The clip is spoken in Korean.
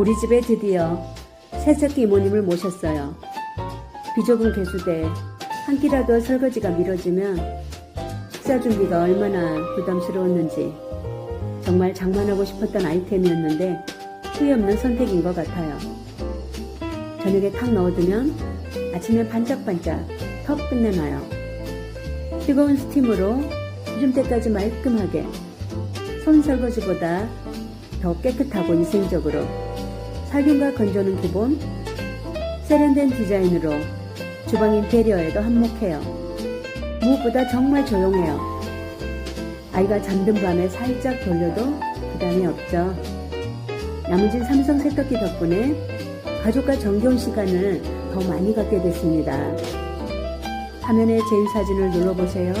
우리 집에 드디어 새새끼 이모님을 모셨어요. 비좁은 개수대 한 끼라도 설거지가 미뤄지면 식사 준비가 얼마나 부담스러웠는지 정말 장만하고 싶었던 아이템이었는데 후회 없는 선택인 것 같아요. 저녁에 탁 넣어두면 아침에 반짝반짝 턱 끝내놔요. 뜨거운 스팀으로 주름 때까지 말끔하게 손 설거지보다 더 깨끗하고 위생적으로 살균과 건조는 기본 세련된 디자인으로 주방 인테리어에도 한몫해요. 무엇보다 정말 조용해요. 아이가 잠든 밤에 살짝 돌려도 부담이 없죠. 나머진 삼성 세탁기 덕분에 가족과 정겨운 시간을 더 많이 갖게 됐습니다. 화면의 제휴 사진을 눌러보세요.